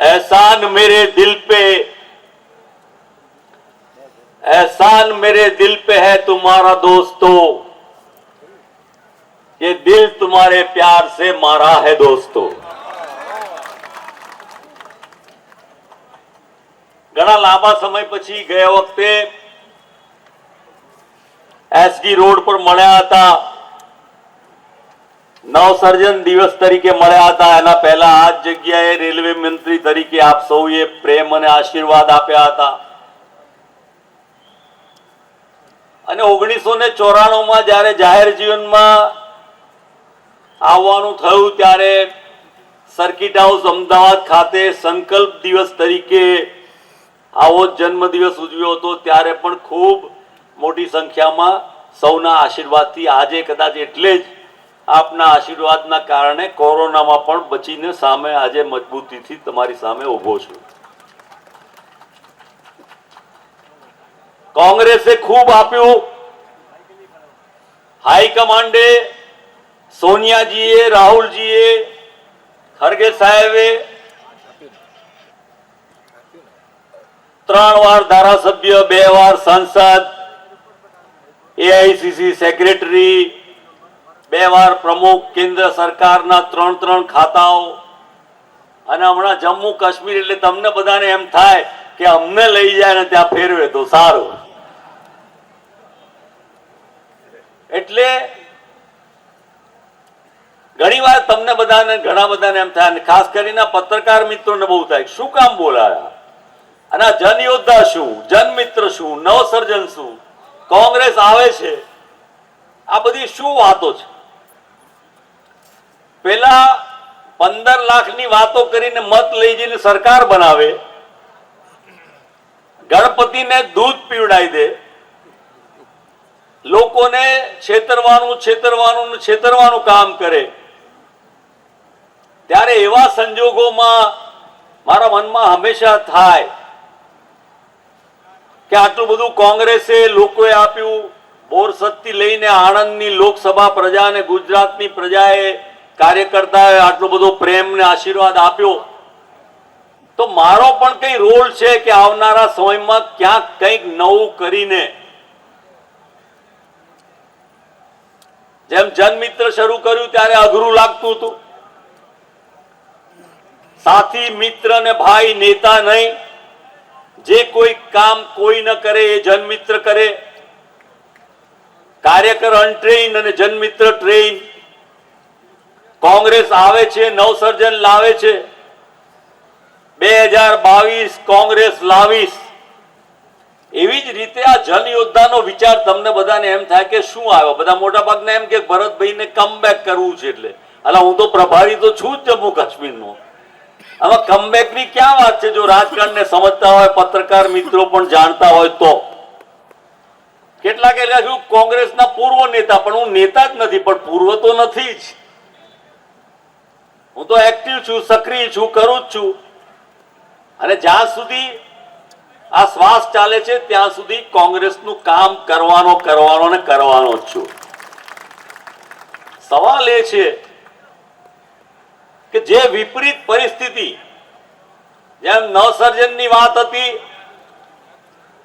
एहसान मेरे दिल पे एहसान मेरे दिल पे है तुम्हारा दोस्तों ये दिल तुम्हारे प्यार से मारा है दोस्तों ઘણા લાંબા સમય પછી ગયા વખતે એસડી રોડ પર મળ્યા હતા નવસર્જન દિવસ તરીકે મળ્યા હતા. એના પહેલા આ જગ્યાએ રેલવે મંત્રી તરીકે આપ સૌએ પ્રેમ અને આશીર્વાદ આપ્યા હતા. અને ઓગણીસો ને ચોરાણું માં જયારે જાહેર જીવનમાં આવવાનું થયું, ત્યારે સર્કિટ હાઉસ અમદાવાદ ખાતે સંકલ્પ દિવસ તરીકે આવો જન્મ જન્મદિવસ ઉજવ્યો હતો. ત્યારે પણ ખૂબ મોટી સંખ્યામાં સૌના આશીર્વાદથી આજે કદાચ એટલે જ આપના આશીર્વાદના કારણે કોરોનામાં પણ બચીને સામે આજે મજબૂતીથી તમારી સામે ઊભો છું. કોંગ્રેસે ખૂબ આપ્યું. હાઈકમાન્ડે સોનિયાજીએ, રાહુલજીએ, ખરગે સાહેબે ત્રણ વાર ધારાસભ્ય, બે વાર સાંસદ એઆઈસીસી સેક્રેટરી બે વાર પ્રમુખ, કેન્દ્ર સરકારના ત્રણ ત્રણ ખાતાઓ. અને હમણાં જમ્મુ કાશ્મીર એટલે તમને બધાને એમ થાય કે અમને લઈ જાય ને ત્યાં ફેરવે તો સારું. એટલે ઘણી વાર તમને બધાને, ઘણા બધાને એમ થાય ખાસ કરીને પત્રકાર મિત્રોને બહુ થાય, શું કામ બોલાયા? અને આ જનયોદ્ધા શું? જનમિત્ર શું? નવસર્જન શું? કોંગ્રેસ આવે છે? આ બધી શું વાતો છે? પેલા પંદર લાખની વાતો કરીને મત લઈ જઈને સરકાર બનાવે, ગણપતિને દૂધ પીવડાવી દે, લોકોને છેતરવાનું છેતરવાનું છેતરવાનું કામ કરે. ત્યારે એવા સંજોગોમાં મારા મનમાં હંમેશા થાય કે આટલું બધું કોંગ્રેસે લોકોએ આપ્યું, બોરસદથી લઈને આણંદની લોકસભા પ્રજા અને ગુજરાતની પ્રજાએ કાર્યકર્તાએ આટલો બધો પ્રેમ ને આશીર્વાદ આપ્યો. તો મારો પણ કઈ રોલ છે કે આવનારા સમયમાં ક્યાંક કંઈક નવું કરીને? જેમ જનમિત્ર શરૂ કર્યું ત્યારે અઘરું લાગતું હતું. સાથી, મિત્ર ને ભાઈ, નેતા નહીં. જે કોઈ કામ કોઈ ન કરે એ જનમિત્ર કરે. કાર્યકર અનટ્રેન અને જનમિત્ર ટ્રેન કોંગ્રેસ આવે છે, નવસર્જન લાવે છે. બે હજાર બાવીસ કોંગ્રેસ લાવીશ. એવી જ રીતે આ જલ યોદ્ધાનો વિચાર તમને બધાને એમ થાય કે શું આવ્યો? બધા મોટા ભાગને એમ કે ભરતભાઈને કમબેક કરવું છે એટલે. અલા, હું તો પ્રભારી તો છું જ જમ્મુ કાશ્મીરનો. આમાં કમબેકની ક્યાં વાત છે? જો રાજકારણને સમજતા હોય, પત્રકાર મિત્રો પણ જાણતા હોય તો. કેટલાક એટલે શું કોંગ્રેસના પૂર્વ નેતા, પણ હું નેતા જ નથી, પણ પૂર્વ તો નથી જ. હું તો એક્ટિવ છું, સક્રિય છું, કરું જ છું. અને જ્યાં સુધી આ શ્વાસ ચાલે છે, ત્યાં સુધી કોંગ્રેસનું કામ કરવાનો કરવાનો ને કરવાનો જ છું. સવાલ એ છે કે જે વિપરીત પરિસ્થિતિ, જેમ નવસર્જનની વાત હતી,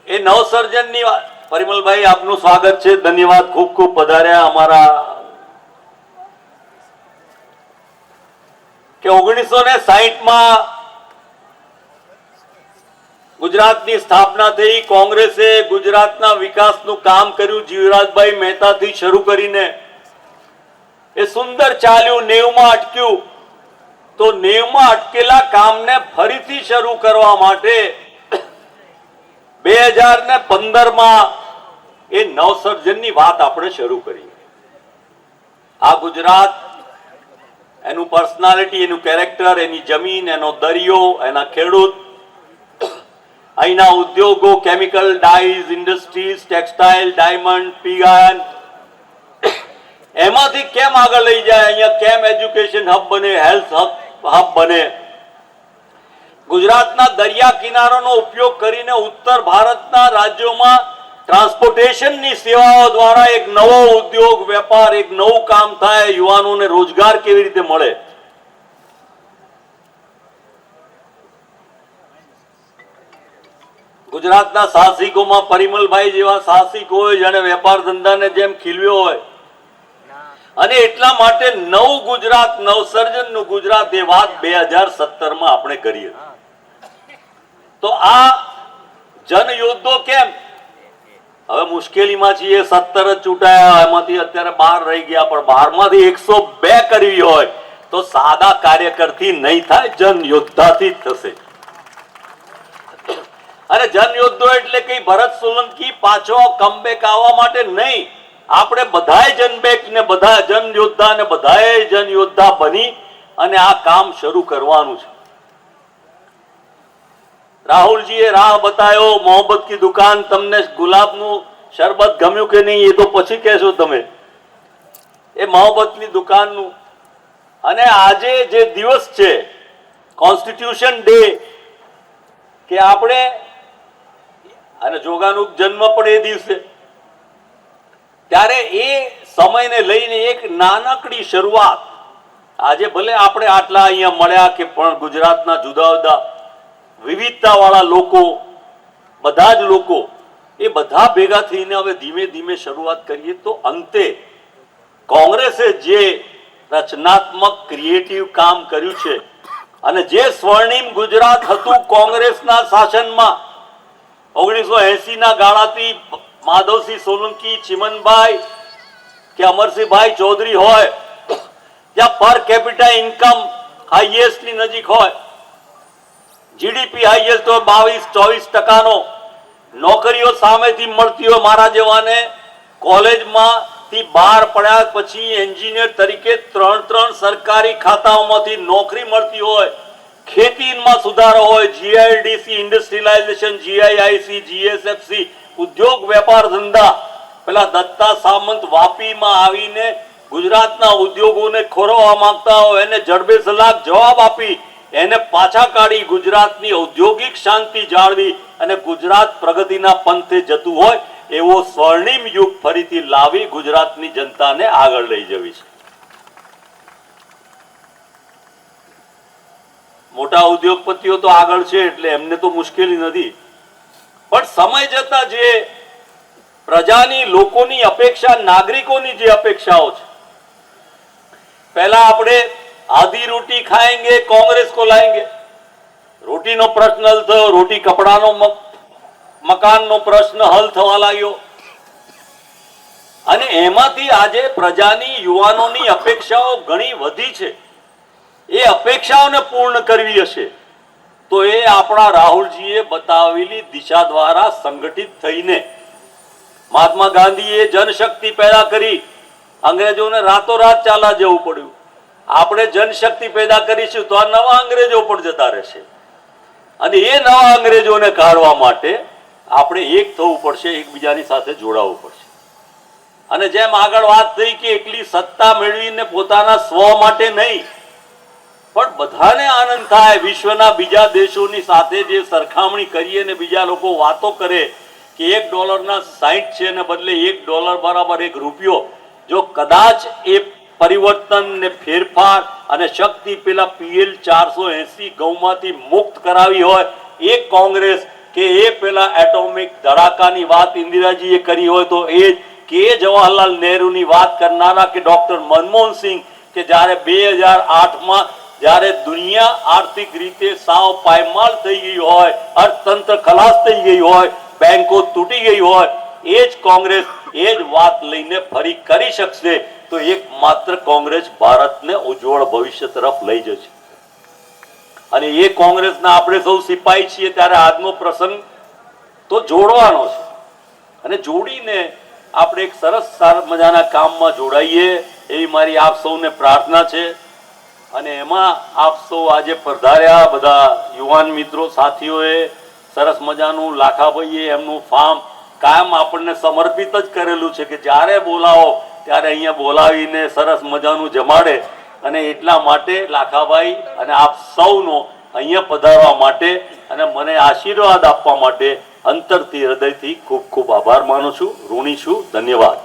એ નવસર્જનની પરિમલભાઈ, આપનું સ્વાગત છે. ધન્યવાદ ખૂબ ખૂબ પધાર્યા અમારા કે ઓગણીસો ને સાહીઠમાં ગુજરાતની સ્થાપના થઈ, કોંગ્રેસે ગુજરાતના વિકાસનું કામ કર્યું, જીવરાજભાઈ મહેતાથી શરૂ કરીને. એ સુંદર ચાલ્યું, નેવમાં અટક્યું. તો નેવમાં અટકેલા કામને ફરીથી શરૂ કરવા માટે બે હજાર ને પંદરમાં એ નવસર્જનની વાત આપણે શરૂ કરી. આ ગુજરાત એનું પર્સનાલિટી એનું કેરેક્ટર એની જમીન, એનો દરિયો, એના ખેડૂત. અહીંના ઉદ્યોગો chemical dyes industries textile diamond પીગાન એમાંથી કેમ આગળ લઈ જાય? અહીંયા કેમ એજ્યુકેશન હબ બને હેલ્થ હબ બને? ગુજરાતના દરિયા કિનારાનો ઉપયોગ કરીને ઉત્તર ભારતના રાજ્યોમાં ટ્રાન્સપોર્ટેશનની સેવાઓ દ્વારા એક નવો ઉદ્યોગ, વેપાર, એક નવું કામ થાય, યુવાનોને રોજગાર કેવી રીતે મળે? ગુજરાતના સાહસિકોમાં પરિમલભાઈ જેવા સાહસિક જેને વેપાર ધંધાને જેમ ખીલવ્યો હોય, અને એટલા માટે નવ ગુજરાત, નવસર્જનનું ગુજરાત એ વાત બે હજાર સત્તરમાં આપણે કરીએ. તો આ જનયોદ્ધો કેમ? હવે મુશ્કેલીમાં છીએ, સત્તર જ ચૂંટાયા એમાંથી અત્યારે બાર રહી ગયા, પણ બારમાંથી એકસો બે કરવી હોય, તો સાદા કાર્યકરથી નહીં થાય જન યોદ્ધાથી જ થશે. અને જન યોદ્ધો એટલે કઈ ભરત સોલંકી પાછો કમબેક આવવા માટે નહીં. આપણે બધાય જનબેક ને બધા જન યોદ્ધા ને બધાએ જન યોદ્ધા બની અને આ કામ શરૂ કરવાનું છે. રાહુલજીએ રાહ બતાવ્યો મોહબ્બત કી દુકાન, તમને ગુલાબનું શરબત ગમ્યું કે નહીં, એ તો પછી કહેશો તમે. એ મોહબ્બતની દુકાનનું. અને આજે જે દિવસ છે કોન્સ્ટિટ્યુશન ડે કે આપણે, અને જોગાનું જન્મ પણ એ દિવસે, ત્યારે એ સમયને લઈને એક નાનકડી શરૂઆત, આજે ભલે આપણે આટલા અહીંયા મળ્યા કે પણ ગુજરાતના જુદા જુદા વિવિધતાવાળા લોકો, બધા જ લોકો, એ બધા ભેગા થઈને હવે ધીમે ધીમે શરૂઆત કરીએ તો અંતે કોંગ્રેસે જે રચનાત્મક ક્રિએટિવ કામ કર્યું છે અને જે સ્વર્ણિમ ગુજરાત હતું કોંગ્રેસના શાસનમાં, ઓગણીસો એસી ના ગાળાથી માધવસિંહ સોલંકી, ચિમનભાઈ કે અમરસિંહભાઈ ચૌધરી હોય, ત્યાં પર કેપિટા ઇન્કમ હાઈએસ્ટની નજીક હોય જીડીપી હાઈએસ્ટ તો બાવીસ, ચોવીસ ટકાનો. નોકરીઓ સામેથી મળતી હોય મારા જેવાને કોલેજમાં થી બહાર પડ્યા પછી એન્જિનિયર તરીકે ત્રણ ત્રણ સરકારી ખાતાઓમાંથી નોકરી મળતી હોય, ખેતીમાં સુધારો હોય જીઆઈડીસી ઇન્ડસ્ટ્રીલાઇઝેશન જીઆઈઆઈસી જીએસએફસી ઉદ્યોગ વેપાર ધંધા. પેલા દત્તા સામંત વાપીમાં આવીને ગુજરાતના ઉદ્યોગોને ખોરવવા માંગતા હોય, એને જડબે સલાહ, જવાબ આપી. એને પાછા કાઢી ગુજરાતની ઔદ્યોગિક શાંતિ જાળવી અને ગુજરાત પ્રગતિના પંથે જતું હોય એવો સ્વર્ણિમ યુગ ફરીથી લાવી ગુજરાતની જનતાને આગળ લઈ જવી છે. મોટા ઉદ્યોગપતિઓ તો આગળ છે એટલે એમને તો મુશ્કેલી નથી. પણ સમય જતા જે પ્રજાની લોકોની અપેક્ષા, નાગરિકોની જે અપેક્ષાઓ છે, પહેલા આપણે આધી રોટી ખાएंगे કોંગ્રેસ કો રોટી નો પ્રશ્ન હલ થયો, રોટી કપડાનો મકાનનો પ્રશ્ન હલ થવા લાગ્યો. અને એમાંથી આજે પ્રજાની યુવાનોની અપેક્ષાઓ ઘણી વધી છે. એ અપેક્ષાઓને પૂર્ણ કરવી હશે. તો એ આપણા રાહુલજીએ બતાવેલી દિશા દ્વારા સંગઠિત થઈને મહાત્મા ગાંધીએ જનશક્તિ પેદા કરી. અંગ્રેજોને રાતોરાત ચાલા જવું પડ્યું. આપણે જનશક્તિ પેદા કરીશું તો આ નવા અંગ્રેજો પણ જતા રહેશે. અને એ નવા અંગ્રેજોને કાઢવા માટે આપણે એક થવું પડશે, એકબીજાની સાથે જોડાવવું પડશે. અને જેમ આગળ વાત થઈ કે એકલી સત્તા મેળવીને પોતાના સ્વ માટે નહીં, પણ બધાને આનંદ થાય વિશ્વના બીજા દેશોની સાથે જે સરખામણી કરીએ ને બીજા લોકો વાતો કરે કે એક ડોલરના સાહીઠ છે ને બદલે એક ડોલર બરાબર એક રૂપિયો, જો કદાચ એ પરિવર્તન ને ફેરફાર અને શક્તિ પેલા પીએલ ચારસો એસી ગૌમાંથી મુક્ત કરાવી હોય, એ કોંગ્રેસ કે એ પેલા એટોમિક ધડાકાની વાત ઇન્દિરાજીએ કરી હોય તો એ જ કે જવાહરલાલ નહેરુની વાત કરનારા કે ડોક્ટર મનમોહન સિંહ કે જ્યારે બે હજાર આઠમાં જ્યારે દુનિયા આર્થિક રીતે સાવ પાયમાલ થઈ ગઈ હોય, અર્થતંત્ર ખલાસ થઈ ગઈ હોય, બેંકો તૂટી ગઈ હોય, એ જ કોંગ્રેસ એ જ વાત લઈને ફરી કરી શકશે. તો એકમાત્ર કોંગ્રેસ ભારતને ઉજ્જવળ ભવિષ્ય તરફ લઈ જશે. અને એ કોંગ્રેસના આપણે સૌ સિપાહી છીએ ત્યારે આજનો પ્રસંગ તો જોડવાનો છે. અને જોડીને આપણે એક સરસ સારા મજાના કામમાં જોડાઈએ એવી મારી આપ સૌને પ્રાર્થના છે. અને એમાં આપ સૌ આજે પધાર્યા બધા યુવાન મિત્રો, સાથીઓએ સરસ મજાનું લાખાભાઈએ એમનું ફાર્મ કાયમ આપણને સમર્પિત જ કરેલું છે કે જ્યારે બોલાવો ત્યારે અહીંયા બોલાવીને સરસ મજાનું જમાડે અને એટલા માટે લાખાભાઈ અને આપ સૌનો અહીંયા પધારવા માટે અને મને આશીર્વાદ આપવા માટે અંતરથી હૃદયથી ખૂબ ખૂબ આભાર માનું છું, ઋણી છું, ધન્યવાદ.